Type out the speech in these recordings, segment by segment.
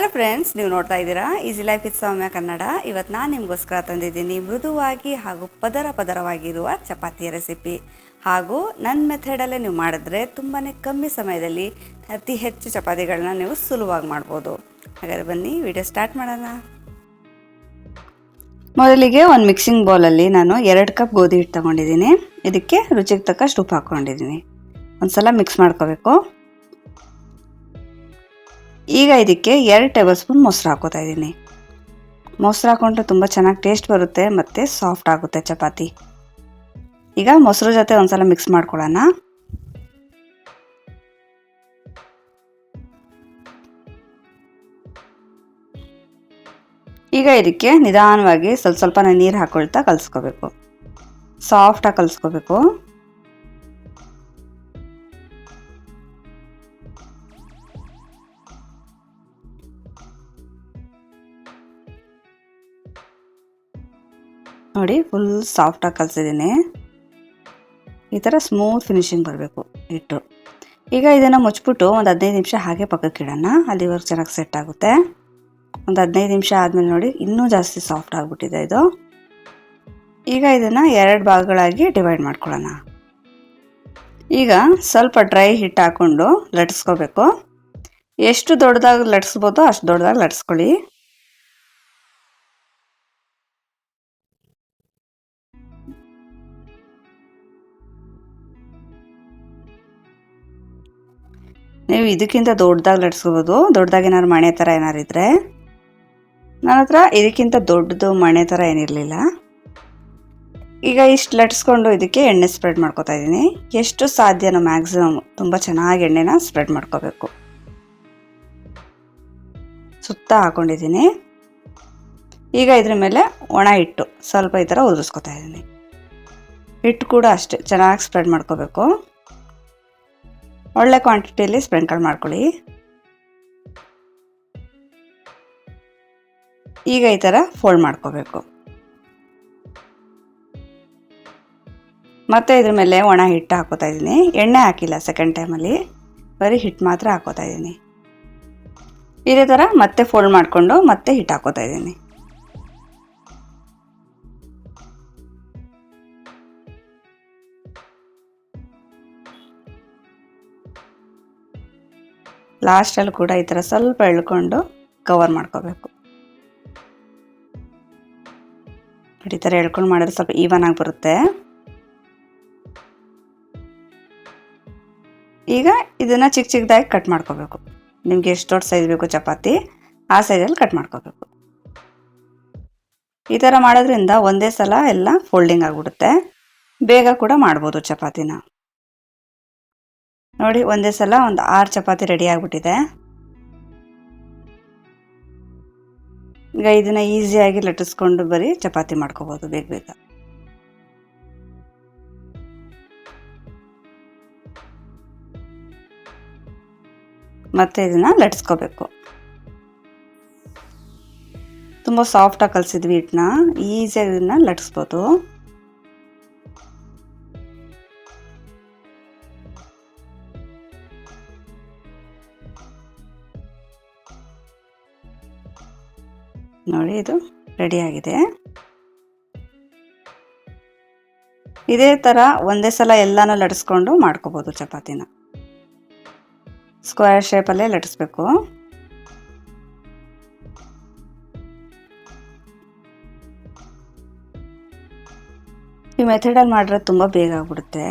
Hello friends ನೀವು ನೋಡ್ತಾ ಇದ್ದೀರಾ? Easy life with Soumya Kannada ಇವತ್ತು ನಾನು ನಿಮಗೋಸ್ಕರ ತಂದಿದ್ದೀನಿ ಮೃದುವಾಗಿ ಹಾಗೂ ಪದರ ಪದರವಾಗಿರುವ ಚಪಾತಿಯ ರೆಸಿಪಿ ಹಾಗೂ ನನ್ನ ಮೆಥಡಲ್ಲೇ ನೀವು ಮಾಡಿದ್ರೆ ತುಂಬಾ ಕಮ್ಮಿ ಸಮಯದಲ್ಲಿ ಅತಿ ಹೆಚ್ಚು ಚಪಾತಿಗಳನ್ನ ನೀವು ಸುಲಭವಾಗಿ ಮಾಡ್ಬೋದು. ಹಾಗಾದ್ರೆ ಬನ್ನಿ ವಿಡಿಯೋ ಸ್ಟಾರ್ಟ್ ಮಾಡೋಣ. ಮೊದಲಿಗೆ ಒಂದು ಮಿಕ್ಸಿಂಗ್ ಬೌಲಲ್ಲಿ ನಾನು ಎರಡು ಕಪ್ ಗೋಧಿ ಹಿಟ್ಟು ತಗೊಂಡಿದ್ದೀನಿ. ಇದಕ್ಕೆ ರುಚಿಗೆ ತಕ್ಕಷ್ಟು ಉಪ್ಪು ಹಾಕ್ಕೊಂಡಿದ್ದೀನಿ ಒಂದು ಸಲ ಮಿಕ್ಸ್ ಮಾಡ್ಕೋಬೇಕು. ಈಗ ಇದಕ್ಕೆ ಎರಡು ಟೇಬಲ್ ಸ್ಪೂನ್ ಮೊಸರು ಹಾಕೋತಾ ಇದ್ದೀನಿ. ಮೊಸರು ಹಾಕೊಂಡ್ರೆ ತುಂಬ ಚೆನ್ನಾಗಿ ಟೇಸ್ಟ್ ಬರುತ್ತೆ ಮತ್ತು ಸಾಫ್ಟ್ ಆಗುತ್ತೆ ಚಪಾತಿ. ಈಗ ಮೊಸರು ಜೊತೆ ಒಂದ್ಸಲ ಮಿಕ್ಸ್ ಮಾಡ್ಕೊಳ್ಳೋಣ. ಈಗ ಇದಕ್ಕೆ ನಿಧಾನವಾಗಿ ಸ್ವಲ್ಪ ಸ್ವಲ್ಪ ನೀರು ಹಾಕೊಳ್ತಾ ಕಲಿಸ್ಕೋಬೇಕು. ಸಾಫ್ಟಾಗಿ ಕಲಿಸ್ಕೋಬೇಕು. ನೋಡಿ ಫುಲ್ ಸಾಫ್ಟಾಗಿ ಕಲಿಸಿದ್ದೀನಿ. ಈ ಥರ ಸ್ಮೂತ್ ಫಿನಿಶಿಂಗ್ ಬರಬೇಕು ಹಿಟ್ಟು. ಈಗ ಇದನ್ನು ಮುಚ್ಚಿಬಿಟ್ಟು ಒಂದು ಹದಿನೈದು ನಿಮಿಷ ಹಾಗೆ ಪಕ್ಕಕ್ಕೆ ಇಡೋಣ. ಅಲ್ಲಿವರೆಗೆ ಚೆನ್ನಾಗಿ ಸೆಟ್ ಆಗುತ್ತೆ. ಒಂದು ಹದಿನೈದು ನಿಮಿಷ ಆದಮೇಲೆ ನೋಡಿ, ಇನ್ನೂ ಜಾಸ್ತಿ ಸಾಫ್ಟ್ ಆಗಿಬಿಟ್ಟಿದೆ ಇದು. ಈಗ ಇದನ್ನು ಎರಡು ಭಾಗಗಳಾಗಿ ಡಿವೈಡ್ ಮಾಡ್ಕೊಳ್ಳೋಣ. ಈಗ ಸ್ವಲ್ಪ ಡ್ರೈ ಹಿಟ್ಟು ಹಾಕ್ಕೊಂಡು ಲಟ್ಸ್ಕೋಬೇಕು. ಎಷ್ಟು ದೊಡ್ಡದಾಗಿ ಲಟ್ಸ್ಬೋದೋ ಅಷ್ಟು ದೊಡ್ಡದಾಗಿ ಲಟ್ಸ್ಕೊಳ್ಳಿ. ನೀವು ಇದಕ್ಕಿಂತ ದೊಡ್ಡದಾಗಿ ಲಟ್ಸ್ಕೋಬೋದು ದೊಡ್ಡದಾಗಿ ಏನಾದ್ರು ಮಣೆ ಥರ ಏನಾರು ಇದ್ದರೆ ನನ್ನ ಹತ್ರ ಇದಕ್ಕಿಂತ ದೊಡ್ಡದು ಮಣೆ ಥರ ಏನಿರಲಿಲ್ಲ. ಈಗ ಇಷ್ಟು ಲಟ್ಸ್ಕೊಂಡು ಇದಕ್ಕೆ ಎಣ್ಣೆ ಸ್ಪ್ರೆಡ್ ಮಾಡ್ಕೋತಾ ಇದ್ದೀನಿ. ಎಷ್ಟು ಸಾಧ್ಯನೋ ಮ್ಯಾಕ್ಸಿಮಮ್ ತುಂಬ ಚೆನ್ನಾಗಿ ಎಣ್ಣೆನ ಸ್ಪ್ರೆಡ್ ಮಾಡ್ಕೋಬೇಕು. ಸುತ್ತ ಹಾಕೊಂಡಿದ್ದೀನಿ. ಈಗ ಇದ್ರ ಮೇಲೆ ಒಣ ಹಿಟ್ಟು ಸ್ವಲ್ಪ ಈ ಥರ ಉದುರಿಸ್ಕೊತಾ ಇದ್ದೀನಿ. ಹಿಟ್ಟು ಕೂಡ ಅಷ್ಟೇ ಚೆನ್ನಾಗಿ ಸ್ಪ್ರೆಡ್ ಮಾಡ್ಕೋಬೇಕು. ಒಳ್ಳೆ ಕ್ವಾಂಟಿಟಿಯಲ್ಲಿ ಸ್ಪ್ರಿಂಕಲ್ ಮಾಡ್ಕೊಳ್ಳಿ. ಈಗ ಈ ಥರ ಫೋಲ್ಡ್ ಮಾಡ್ಕೋಬೇಕು. ಮತ್ತೆ ಇದ್ರ ಮೇಲೆ ಒಣ ಹಿಟ್ಟು ಹಾಕೋತಾ ಇದ್ದೀನಿ. ಎಣ್ಣೆ ಹಾಕಿಲ್ಲ ಸೆಕೆಂಡ್ ಟೈಮಲ್ಲಿ ಬರೀ ಹಿಟ್ಟು ಮಾತ್ರ ಹಾಕೋತಾ ಇದ್ದೀನಿ. ಇದೇ ಥರ ಮತ್ತೆ ಫೋಲ್ಡ್ ಮಾಡಿಕೊಂಡು ಮತ್ತೆ ಹಿಟ್ಟು ಹಾಕೋತಾ ಇದ್ದೀನಿ. ಲಾಸ್ಟಲ್ಲಿ ಕೂಡ ಈ ಥರ ಸ್ವಲ್ಪ ಎಳ್ಕೊಂಡು ಕವರ್ ಮಾಡ್ಕೋಬೇಕು. ಈ ಥರ ಎಳ್ಕೊಂಡು ಮಾಡಿದ್ರೆ ಸ್ವಲ್ಪ ಈವನ್ ಆಗಿ ಬರುತ್ತೆ. ಈಗ ಇದನ್ನು ಚಿಕ್ಕ ಚಿಕ್ಕದಾಗಿ ಕಟ್ ಮಾಡ್ಕೋಬೇಕು. ನಿಮಗೆ ಎಷ್ಟು ದೊಡ್ಡ ಸೈಜ್ ಬೇಕು ಚಪಾತಿ, ಆ ಸೈಜಲ್ಲಿ ಕಟ್ ಮಾಡ್ಕೋಬೇಕು. ಈ ಥರ ಮಾಡೋದ್ರಿಂದ ಒಂದೇ ಸಲ ಎಲ್ಲ ಫೋಲ್ಡಿಂಗ್ ಆಗಿಬಿಡುತ್ತೆ. ಬೇಗ ಕೂಡ ಮಾಡ್ಬೋದು ಚಪಾತಿನ. ನೋಡಿ, ಒಂದೇ ಸಲ ಒಂದು ಆರು ಚಪಾತಿ ರೆಡಿ ಆಗಿಬಿಟ್ಟಿದೆ. ಈಗ ಇದನ್ನು ಈಸಿಯಾಗಿ ಲಟ್ಟಿಸ್ಕೊಂಡು ಬರೀ ಚಪಾತಿ ಮಾಡ್ಕೋಬೋದು ಬೇಗ ಬೇಗ. ಮತ್ತೆ ಇದನ್ನು ಲಟ್ಸ್ಕೋಬೇಕು ತುಂಬ ಸಾಫ್ಟಾಗಿ ಕಲಿಸಿದ್ವಿ ಹಿಟ್ಟನ್ನ ಈಸಿಯಾಗಿ ಇದನ್ನು ಲಟ್ಸ್ಬೋದು ನೋಡಿ ಇದು ರೆಡಿಯಾಗಿದೆ ಇದೇ ಥರ ಒಂದೇ ಸಲ ಎಲ್ಲನೂ ಲಟ್ಸ್ಕೊಂಡು ಮಾಡ್ಕೋಬೋದು ಚಪಾತಿನ. ಸ್ಕ್ವೇರ್ ಶೇಪಲ್ಲೇ ಲಟ್ಟಿಸ್ಬೇಕು ಈ ಮೆಥಡಲ್ಲಿ ಮಾಡಿದ್ರೆ ತುಂಬ ಬೇಗ ಆಗ್ಬಿಡುತ್ತೆ.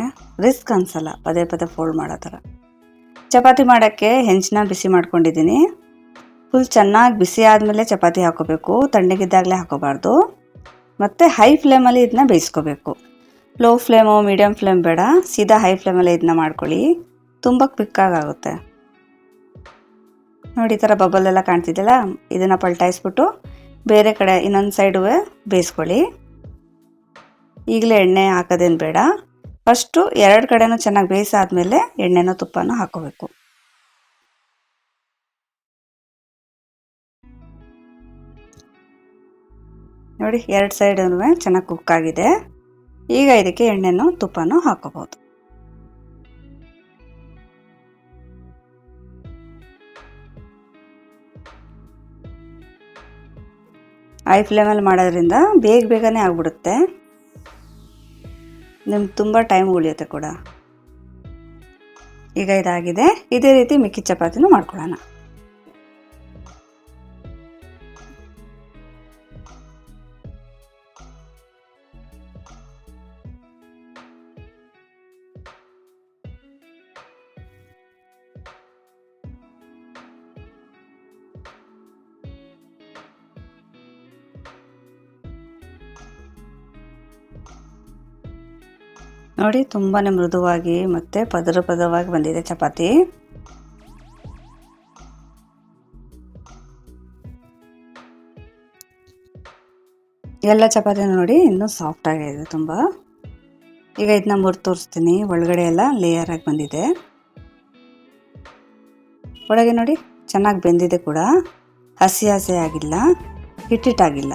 ರಿಸ್ಕ್ ಅನ್ಸಲ್ಲ, ಪದೇ ಪದೇ ಫೋಲ್ಡ್ ಮಾಡೋ ಥರ. ಚಪಾತಿ ಮಾಡೋಕ್ಕೆ ಹೆಂಚಿನ ಬಿಸಿ ಮಾಡ್ಕೊಂಡಿದ್ದೀನಿ. ಫುಲ್ ಚೆನ್ನಾಗಿ ಬಿಸಿ ಆದಮೇಲೆ ಚಪಾತಿ ಹಾಕೋಬೇಕು, ತಣ್ಣಗಿದ್ದಾಗಲೇ ಹಾಕೋಬಾರ್ದು. ಮತ್ತು ಹೈ ಫ್ಲೇಮಲ್ಲಿ ಇದನ್ನ ಬೇಯಿಸ್ಕೋಬೇಕು. ಲೋ ಫ್ಲೇಮು ಮೀಡಿಯಮ್ ಫ್ಲೇಮ್ ಬೇಡ, ಸೀದಾ ಹೈ ಫ್ಲೇಮಲ್ಲಿ ಇದನ್ನ ಮಾಡ್ಕೊಳ್ಳಿ. ತುಂಬ ಕ್ವಿಕ್ಕಾಗುತ್ತೆ ನೋಡಿ, ಈ ಥರ ಬಬಲ್ ಎಲ್ಲ ಕಾಣ್ತಿದ್ದಲ್ಲ ಇದನ್ನು ಪಲ್ಟಾಯಿಸ್ಬಿಟ್ಟು ಬೇರೆ ಕಡೆ ಇನ್ನೊಂದು ಸೈಡು ಬೇಯಿಸ್ಕೊಳ್ಳಿ. ಈಗಲೇ ಎಣ್ಣೆ ಹಾಕೋದೇನು ಬೇಡ. ಫಸ್ಟು ಎರಡು ಕಡೆನೂ ಚೆನ್ನಾಗಿ ಬೇಯಿಸಾದ್ಮೇಲೆ ಎಣ್ಣೆನೋ ತುಪ್ಪನೂ ಹಾಕೋಬೇಕು. ನೋಡಿ, ಎರಡು ಸೈಡೂ ಚೆನ್ನಾಗಿ ಕುಕ್ ಆಗಿದೆ. ಈಗ ಇದಕ್ಕೆ ಎಣ್ಣೆನೂ ತುಪ್ಪನೂ ಹಾಕೋಬಹುದು ಐ ಫ್ಲೇಮಲ್ಲಿ ಮಾಡೋದ್ರಿಂದ ಬೇಗ ಬೇಗನೆ ಆಗ್ಬಿಡುತ್ತೆ. ನಿಮ್ಗೆ ತುಂಬ ಟೈಮ್ ಉಳಿಯುತ್ತೆ ಕೂಡ. ಈಗ ಇದಾಗಿದೆ. ಇದೇ ರೀತಿ ಮಿಕ್ಕಿ ಚಪಾತಿನೂ ಮಾಡ್ಕೊಳ್ಳೋಣ. ನೋಡಿ ತುಂಬಾ ಮೃದುವಾಗಿ ಮತ್ತು ಪದರ ಪದವಾಗಿ ಬಂದಿದೆ ಚಪಾತಿ. ಎಲ್ಲ ಚಪಾತಿ ನೋಡಿ ಇನ್ನೂ ಸಾಫ್ಟ್ ಆಗಿದೆ ತುಂಬ. ಈಗ ಇದನ್ನ ಮುರಿದು ತೋರಿಸ್ತೀನಿ. ಒಳಗಡೆ ಎಲ್ಲ ಲೇಯರ್ ಆಗಿ ಬಂದಿದೆ. ಒಳಗೆ ನೋಡಿ, ಚೆನ್ನಾಗಿ ಬೆಂದಿದೆ ಕೂಡ. ಹಸಿ ಹಸಿ ಆಗಿಲ್ಲ, ಹಿಟ್ಟಿಟ್ಟಾಗಿಲ್ಲ.